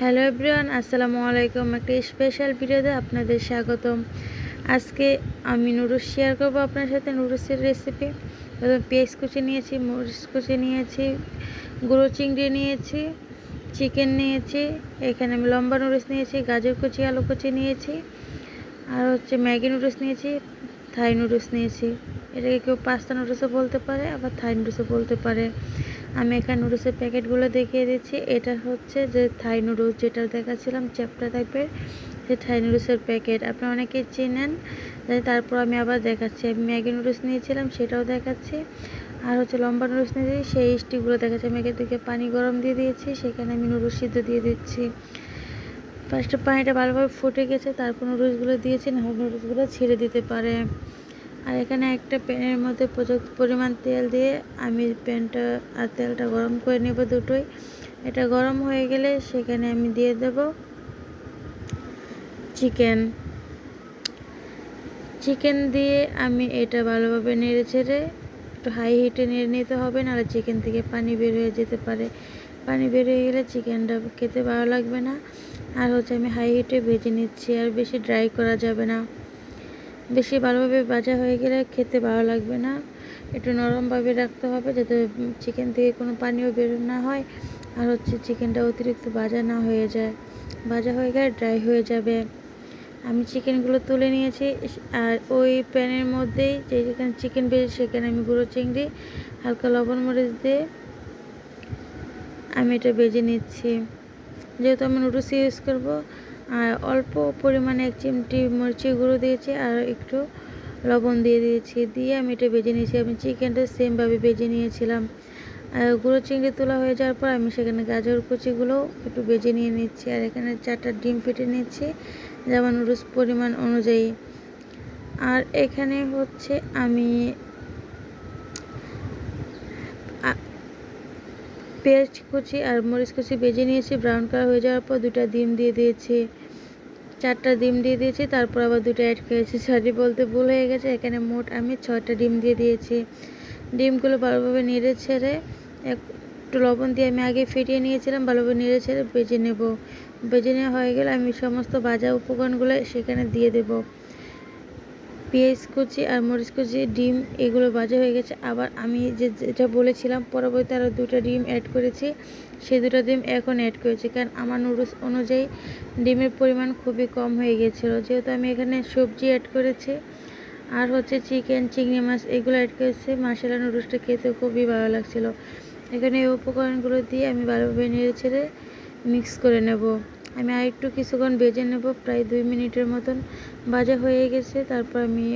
Hello everyone, আসসালামু আলাইকুম। একটা স্পেশাল ভিডিওতে আপনাদের স্বাগতম। আজকে আমি নুডলস শেয়ার করব আপনার সাথে নুডলসের রেসিপি প্রথমে পেঁয়াজ কুচি নিয়েছি, মরিচ কুচি নিয়েছি, গুঁড়ো চিংড়ি নিয়েছি চিকেন নিয়েছি, এখানে আমি লম্বা নুডলস নিয়েছি, গাজর কুচি, আলু কুচি নিয়েছি, আর হচ্ছে ম্যাগি নুডলস নিয়েছি থাই নুডলস নিয়েছি। এটাকে কেউ পাস্তা নুডলসও বলতে পারে, আবার থাই নুডলসও বলতে পারে। আমি এখানে নুডলসের প্যাকেটগুলো দেখিয়ে দিচ্ছি। এটা হচ্ছে যে থাই নুডলস যেটা দেখাচ্ছিলাম, চ্যাপ্টা টাইপের যে থাই নুডলসের প্যাকেট। আপনি অনেকেই চেনেন তারপর আমি আবার দেখাচ্ছি। আমি ম্যাগি নুডলস নিয়েছিলাম, সেটাও দেখাচ্ছি। আর হচ্ছে লম্বা নুডলস নিয়েছি, সেই স্টিকগুলো দেখাচ্ছি। আমি এখান থেকে পানি গরম দিয়ে দিয়েছি, সেখানে আমি নুডলস সিদ্ধ দিয়ে দিচ্ছি। ফার্স্টে পানিটা ভালোভাবে ফুটে গেছে, তারপর নুডলসগুলো দিয়েছি, না নুডলসগুলো ছেড়ে দিতে পারে। আর এখানে একটা প্যানের মধ্যে পর্যাপ্ত পরিমাণ তেল দিয়ে আমি প্যানটা আর তেলটা গরম করে নেব দুটোই। এটা গরম হয়ে গেলে সেখানে আমি দিয়ে দেব চিকেন। চিকেন দিয়ে আমি এটা ভালোভাবে নেড়ে ছেড়ে একটু হাই হিটে নেড়ে নিতে হবে, নাহলে চিকেন থেকে পানি বের হয়ে যেতে পারে। পানি বের হয়ে গেলে চিকেনটা খেতে ভালো লাগবে না। আর হচ্ছে আমি হাই হিটে ভেজে নিচ্ছি, আর বেশি ড্রাই করা যাবে না। বেশি ভালোভাবে ভাজা হয়ে গেলে খেতে ভালো লাগবে না। একটু নরমভাবে রাখতে হবে যাতে চিকেন থেকে কোনো পানিও বের না হয়। আর হচ্ছে চিকেনটা অতিরিক্ত ভাজা না হয়ে যায়। ভাজা হয়ে গেলে ড্রাই হয়ে যাবে। আমি চিকেনগুলো তুলে নিয়েছি। আর ওই প্যানের মধ্যেই যেখানে চিকেন বেজে সেখানে আমি গুঁড়ো চিংড়ি, হালকা লবণ মরিচ দিয়ে আমি এটা বেজে নিচ্ছি। যেহেতু আমি নুডলস ইউজ করব আর অল্প পরিমাণে এক চিমটি মরিচি গুঁড়ো দিয়েছি আর একটু লবণ দিয়ে দিয়েছি। দিয়ে আমি এটা বেজে নিয়েছি। আমি চিকেনটা সেমভাবে বেজে নিয়েছিলাম। গুঁড়ো চিংড়ি তোলা হয়ে যাওয়ার পর আমি সেখানে গাজর কুচিগুলো একটু বেজে নিয়ে নিচ্ছি। আর এখানে চারটা ডিম ফেটে নিচ্ছি যেমন রুস পরিমাণ অনুযায়ী। আর এখানে হচ্ছে আমি পেঁয়াজ কুচি আর মরিচ কুচি বেজে নিয়েছি। ব্রাউন কালার হয়ে যাওয়ার পর দুটা ডিম দিয়ে দিয়েছি। চারটা ডিম দিয়ে দিয়েছি, তারপর আবার দুটো অ্যাড করেছি সরি বলতে ভুল হয়ে গেছে, এখানে মোট আমি ছয়টা ডিম দিয়ে দিয়েছি। ডিমগুলো ভালোভাবে নেড়ে ছেড়ে একটু লবণ দিয়ে আমি আগে ফেটিয়ে নিয়েছিলাম, ভালোভাবে নেড়ে ছেড়ে বেজে নেব। বেজে নেওয়া হয়ে গেলে আমি সমস্ত ভাজা উপকরণগুলো সেখানে দিয়ে দেবো। পেঁয়াজ কুচি আর মরিচ কুচি, ডিম, এগুলো ভাজা হয়ে গেছে। আবার আমি যে যেটা বলেছিলাম পরবর্তী আরও দুটো ডিম অ্যাড করেছি। সেই দুটো ডিম এখন অ্যাড করেছি। কারণ আমার নুডলস অনুযায়ী ডিমের পরিমাণ খুবই কম হয়ে গিয়েছিল যেহেতু আমি এখানে সবজি অ্যাড করেছি, আর হচ্ছে চিকেন চিংড়ি মাছ, এগুলো অ্যাড করেছি। মাসালা নুডলসটা খেতে খুবই ভালো লাগছিল। এখানে এই উপকরণগুলো দিয়ে আমি ভালোভাবে নেড়ে ছেড়ে মিক্স করে নেব। আমি আর একটু কিছুক্ষণ বেজে নেব, প্রায় দুই মিনিটের মতন ভাজা হয়ে গেছে। তারপর আমি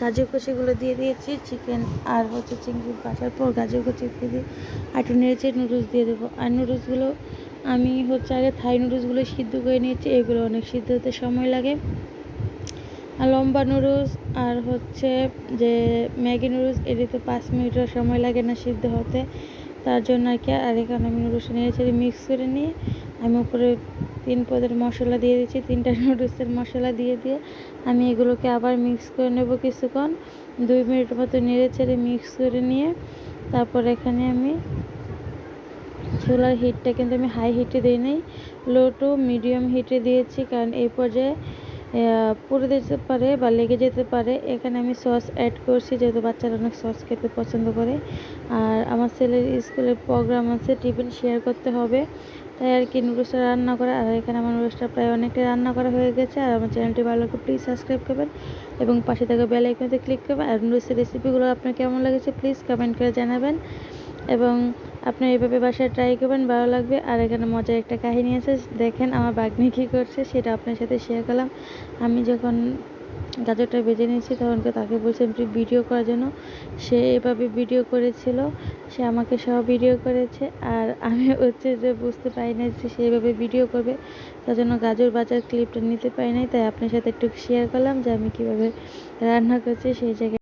গাজর কচিগুলো দিয়ে দিয়েছি, চিকেন আর হচ্ছে চিংড়ি ভাজার পর গাজর কচি দিয়ে দিয়ে আর একটু নেড়েছে নুডলস দিয়ে দেবো। আর নুডলসগুলো আমি হচ্ছে আগে থাই নুডলসগুলো সিদ্ধ করে নিয়েছি, এগুলো অনেক সিদ্ধ হতে সময় লাগে। আর লম্বা নুডলস আর হচ্ছে যে ম্যাগি নুডলস এটিতে পাঁচ মিনিটের সময় লাগে না সিদ্ধ হতে। তার জন্য আর কি, আর এখানে আমি নুডলস নিয়ে ছেড়ে মিক্স করে নিয়ে আমি উপরে তিন পদের মশলা দিয়ে দিচ্ছি, তিনটা নুডলসের মশলা দিয়ে দিয়ে আমি এগুলোকে আবার মিক্স করে নেব কিছুক্ষণ। দুই মিনিট মতো নেড়ে ছেড়ে মিক্স করে নিয়ে তারপর এখানে আমি চুলার হিটটা কিন্তু আমি হাই হিটে দিই নাই লো টু মিডিয়াম হিটে দিয়েছি কারণ এই পর্যায়ে পুড়ে যেতে পারে বা লেগে যেতে পারে। এখানে আমি সস অ্যাড করছি, যেহেতু বাচ্চারা অনেক সস খেতে পছন্দ করে। আর আমার ছেলের স্কুলের প্রোগ্রাম আছে, টিফিন শেয়ার করতে হবে। তাই আর কি নুডলসটা রান্না করা, আর এখানে আমার নুডলসটা প্রায় অনেকটাই রান্না করা হয়ে গেছে, আর আমার চ্যানেলটি ভালো লাগে প্লিজ সাবস্ক্রাইব করবেন এবং পাশে থাকা বেল আইকনতে ক্লিক করবেন, আর নুডলসের রেসিপিগুলো আপনার কেমন লেগেছে প্লিজ কমেন্ট করে জানাবেন, এবং আপনি এইভাবে বাসায় ট্রাই করবেন, ভালো লাগবে, আর এখানে মজার একটা কাহিনী আছে, দেখেন আমার বাগ্নি কী করছে, সেটা আপনার সাথে শেয়ার করলাম, আমি যখন গাজরটা বেজে নিয়েছি, তখন তাকে বলছিলাম তুই ভিডিও করার জন্য। সে এভাবে ভিডিও করেছিল, সে আমাকে সহ ভিডিও করেছে, আর আমি হচ্ছে যে বুঝতে পারি না যে সে এভাবে ভিডিও করবে। তার জন্য গাজর বাজার ক্লিপটা নিতে পারি নাই, তাই আপনার সাথে একটু শেয়ার করলাম যে আমি কীভাবে রান্না করছি সেই জায়গায়